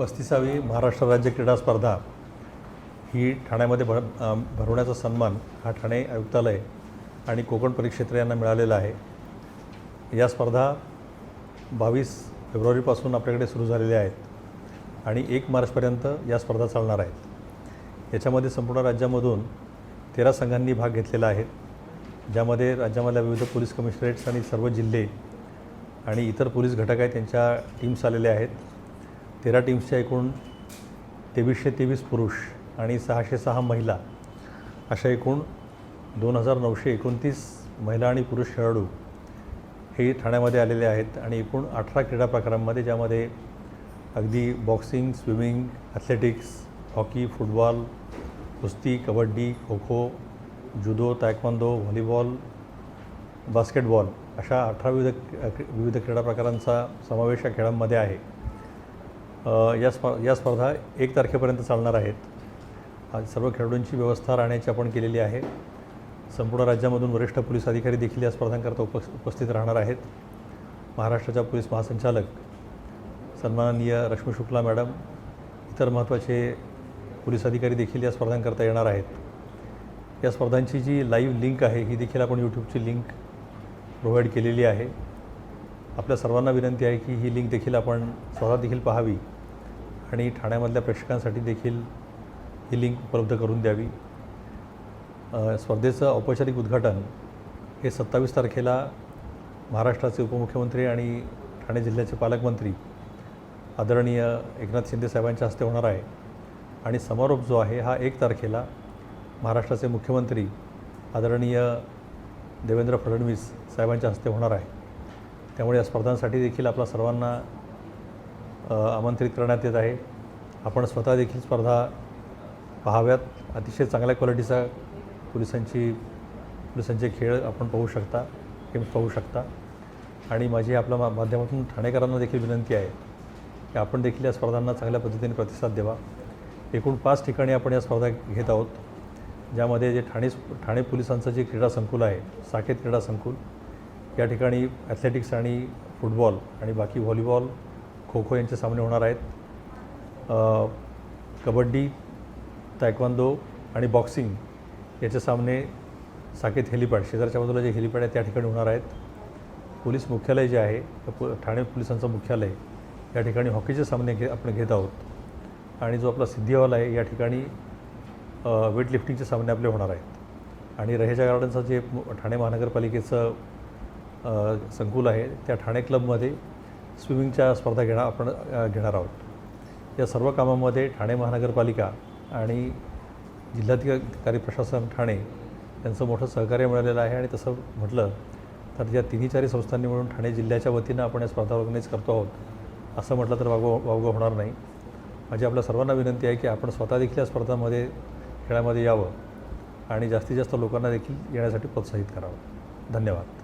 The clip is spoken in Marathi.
पस्तीसावी महाराष्ट्र राज्य क्रीडा स्पर्धा ही ठाण्यामध्ये भर भरवण्याचा सन्मान हा ठाणे आयुक्तालय आणि कोकण परिक्षेत्र यांना मिळालेला आहे. या स्पर्धा बावीस फेब्रुवारीपासून आपल्याकडे सुरू झालेल्या आहेत आणि एक मार्चपर्यंत या स्पर्धा चालणार आहेत. याच्यामध्ये संपूर्ण राज्यामधून तेरा संघांनी भाग घेतलेला आहे ज्यामध्ये राज्यामधल्या विविध पोलीस कमिशनरेट्स आणि सर्व जिल्हे आणि इतर पोलीस घटक आहेत त्यांच्या टीम्स आलेल्या आहेत. तेरा टीम्सच्या एकूण तेवीसशे तेवीस पुरुष आणि सहाशे सहा महिला अशा एकूण दोन हजार नऊशे एकोणतीस महिला आणि पुरुष खेळाडू हे ठाण्यामध्ये आलेले आहेत आणि एकूण अठरा क्रीडा प्रकारांमध्ये ज्यामध्ये अगदी boxing swimming athletics hockey football कुस्ती kabaddi kho kho judo taekwondo volleyball basketball अशा अठरा विविध विविध क्रीडा प्रकारांचा समावेश या खेळांमध्ये आहे. या स्प या स्पर्धा एक तारखेपर्यंत चालणार आहेत. आज सर्व खेळाडूंची व्यवस्था राहण्याची आपण केलेली आहे. संपूर्ण राज्यामधून वरिष्ठ पोलीस अधिकारी देखील या स्पर्धांकरता उप उपस्थित राहणार आहेत. महाराष्ट्राच्या पोलीस महासंचालक सन्माननीय रश्मी शुक्ला मॅडम इतर महत्त्वाचे पोलीस अधिकारी देखील या स्पर्धांकरता येणार आहेत. या स्पर्धांची जी लाईव्ह लिंक आहे ही देखील आपण यूट्यूबची लिंक प्रोव्हाइड केलेली आहे. आपल्या सर्वांना विनंती आहे की ही लिंक देखील आपण स्वतः देखील पाहावी आणि ठाण्यामधल्या प्रेक्षकांसाठी देखील ही लिंक उपलब्ध करून द्यावी. स्पर्धेचं औपचारिक उद्घाटन हे सत्तावीस तारखेला महाराष्ट्राचे उपमुख्यमंत्री आणि ठाणे जिल्ह्याचे पालकमंत्री आदरणीय एकनाथ शिंदे साहेबांच्या हस्ते होणार आहे. आणि समारोप जो आहे हा एक तारखेला महाराष्ट्राचे मुख्यमंत्री आदरणीय देवेंद्र फडणवीस साहेबांच्या हस्ते होणार आहे. त्यामुळे या स्पर्धांसाठी देखील आपल्या सर्वांना आमंत्रित करण्यात येत आहे. आपण स्वतः देखील स्पर्धा पाहाव्यात. अतिशय चांगल्या क्वालिटीचा पोलिसांची पोलिसांचे खेळ आपण पाहू शकता गेम्स पाहू शकता. आणि माझी आपल्या मा माध्यमातून ठाणेकरांना देखील विनंती आहे की आपण देखील या स्पर्धांना चांगल्या पद्धतीने प्रतिसाद द्यावा. एकूण पाच ठिकाणी आपण या स्पर्धा घेत आहोत ज्यामध्ये जे ठाणे ठाणे पोलिसांचं जे क्रीडा संकुल आहे साकेत क्रीडा संकुल या ठिकाणी ॲथलेटिक्स आणि फुटबॉल आणि बाकी व्हॉलीबॉल खो खो यांचे सामने होणार आहेत. कबड्डी तायक्वांदो आणि बॉक्सिंग याचे सामने साकेत हेलिपॅड शेजारच्या बाजूला जे हेलिपॅड आहे त्या ठिकाणी होणार आहेत. पोलीस मुख्यालय जे आहे ठाणे पोलिसांचं मुख्यालय या ठिकाणी हॉकीचे सामने घे आपण घेत आहोत. आणि जो आपला सिद्धी हॉल आहे या ठिकाणी वेटलिफ्टिंगचे सामने आपले होणार आहेत. आणि रहेजा गार्डनचं जे ठाणे महानगरपालिकेचं संकुल आहे. त्या ठाणे क्लबमध्ये स्विमिंगच्या स्पर्धा घेणार आपण घेणार आहोत. या सर्व कामामध्ये ठाणे महानगरपालिका आणि जिल्हाधिकारी प्रशासन ठाणे यांचं मोठं सहकार्य मिळालेलं आहे. आणि तसं म्हटलं तर या तिन्ही चारी संस्थांनी मिळून ठाणे जिल्ह्याच्या वतीनं आपण या स्पर्धा ऑर्गनाईज करतो आहोत असं म्हटलं तर वागो वावगं होणार नाही. माझी आपल्या सर्वांना विनंती आहे की आपण स्वतः देखील या स्पर्धामध्ये खेळामध्ये यावं आणि जास्तीत जास्त लोकांना देखील येण्यासाठी प्रोत्साहित करावं. धन्यवाद.